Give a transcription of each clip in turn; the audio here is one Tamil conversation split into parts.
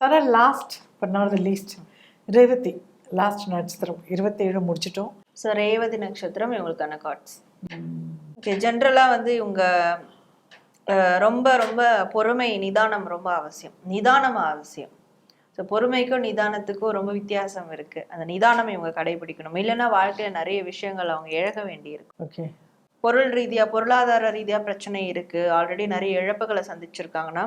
தர last but not the least Revathi last நட்சத்திரம். இருபத்தேழு முடிச்சிட்டோம். ஸோ ரேவதி நட்சத்திரம் இவங்களுக்கான கார்ட்ஸ் ஓகே ஜென்ரலாக வந்து இவங்க ரொம்ப ரொம்ப பொறுமை நிதானம் ரொம்ப அவசியம். நிதானம் அவசியம். ஸோ பொறுமைக்கும் நிதானத்துக்கும் ரொம்ப வித்தியாசம் இருக்கு. அந்த நிதானம் இவங்க கடைபிடிக்கணும். இல்லைன்னா வாழ்க்கையில நிறைய விஷயங்கள் அவங்க இழக்க வேண்டியிருக்கு ஓகே பொருள் ரீதியா பொருளாதார ரீதியா பிரச்சனை இருக்கு. ஆல்ரெடி நிறைய இழப்புகளை சந்திச்சிருக்காங்கன்னா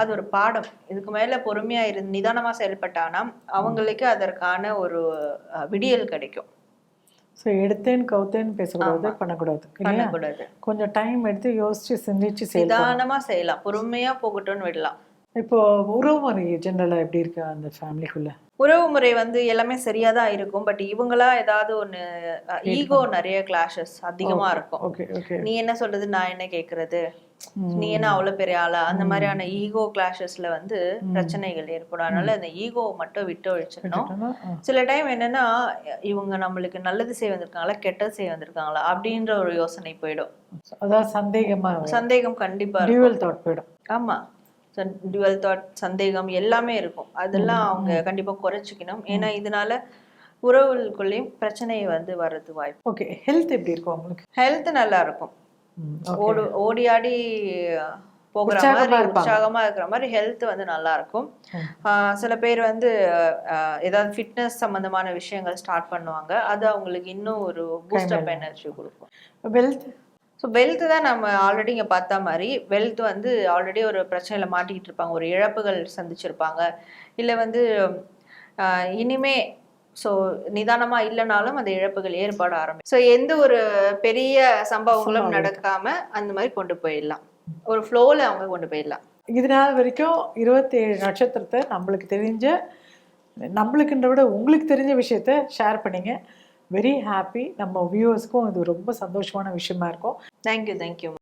அது ஒரு பாடம். இதுக்கு மேல பொறுமையா இருந்து நிதானமா செயல்பட்டாங்கன்னா அவங்களுக்கு அதற்கான ஒரு விடியல் கிடைக்கும். ஸோ எடுத்தேன் கவுத்தேன்னு பேசக்கூடாது பண்ணக்கூடாது பண்ணக்கூடாது. கொஞ்சம் டைம் எடுத்து யோசிச்சு சிந்திச்சு நிதானமா செய்யலாம். பொறுமையா போகட்டும்னு விடலாம். இப்போ உறவு முறை ஜென்ரலாக எப்படி இருக்கு அந்த ஃபேமிலிக்குள்ள உறவு முறை வந்து எல்லாமே சரியா தான் இருக்கும். பட் இவங்களா ஏதாவது ஒண்ணு ஈகோ நிறைய கிளாஷஸ் அதிகமா இருக்கும். நீ என்ன சொல்றது? நான் என்ன கேக்குறது? நீ என்ன அவ்வளவு பெரிய ஆளா? அந்த மாதிரியான ஈகோ கிளாஷஸ்ல வந்து பிரச்சனைகள் ஏற்படும். அதனால அந்த ஈகோ மட்டும் விட்டு ஒழிச்சிடணும். சில டைம் என்னன்னா இவங்க நம்மளுக்கு நல்லது செய்ய வந்திருக்காங்களா? கெட்டது செய்ய வந்திருக்காங்களா? அப்படின்ற ஒரு யோசனை போயிடும். அதாவது சந்தேகமா சந்தேகம் கண்டிப்பா போயிடும். ஆமா. டுவெல் தாட் சந்தேகம் எல்லாமே இருக்கும். அதெல்லாம் அவங்க கண்டிப்பா குறைச்சிக்கணும். ஏன்னா இதனால உறவுகளுக்குள்ளேயும் பிரச்சனை வந்து வர்றது வாய்ப்பு. ஓகே ஹெல்த் எப்படி இருக்கும் உங்களுக்கு? ஹெல்த் நல்லா இருக்கும். ஓடு ஓடி ஆடி போகிற மாதிரி இருப்பாங்க. உற்சாகமா இருக்கிற மாதிரி ஹெல்த் வந்து நல்லா இருக்கும். சில பேர் வந்து ஏதாவது ஃபிட்னஸ் சம்பந்தமான விஷயங்கள் ஸ்டார்ட் பண்ணுவாங்க. அது அவங்களுக்கு இன்னும் ஒரு பூஸ்டப் எனர்ஜி கொடுக்கும். வெல்த் ஸோ வெல்த் தான் நம்ம ஆல்ரெடி இங்கே பார்த்த மாதிரி வெல்த் வந்து ஆல்ரெடி ஒரு பிரச்சனையில மாட்டிக்கிட்டு இருப்பாங்க. ஒரு இழப்புகள் சந்திச்சிருப்பாங்க. இல்லை வந்து இனிமே ஸோ நிதானமா இல்லைனாலும் அந்த இழப்புகள் ஏற்பட ஆரம்பிக்கும். ஸோ எந்த ஒரு பெரிய சம்பவங்களும் நடக்காம அந்த மாதிரி கொண்டு போயிடலாம். ஒரு ஃப்ளோவில் அவங்க கொண்டு போயிடலாம். இது நாள் வரைக்கும் இருபத்தேழு நட்சத்திரத்தை நம்மளுக்கு தெரிஞ்ச நம்மளுக்குன்ற விட உங்களுக்கு தெரிஞ்ச விஷயத்த ஷேர் பண்ணீங்க. வெரி ஹாப்பி நம்ம வியூவர்ஸ்க்கும் இது ரொம்ப சந்தோஷமான விஷயமா இருக்கும். Thank you thank you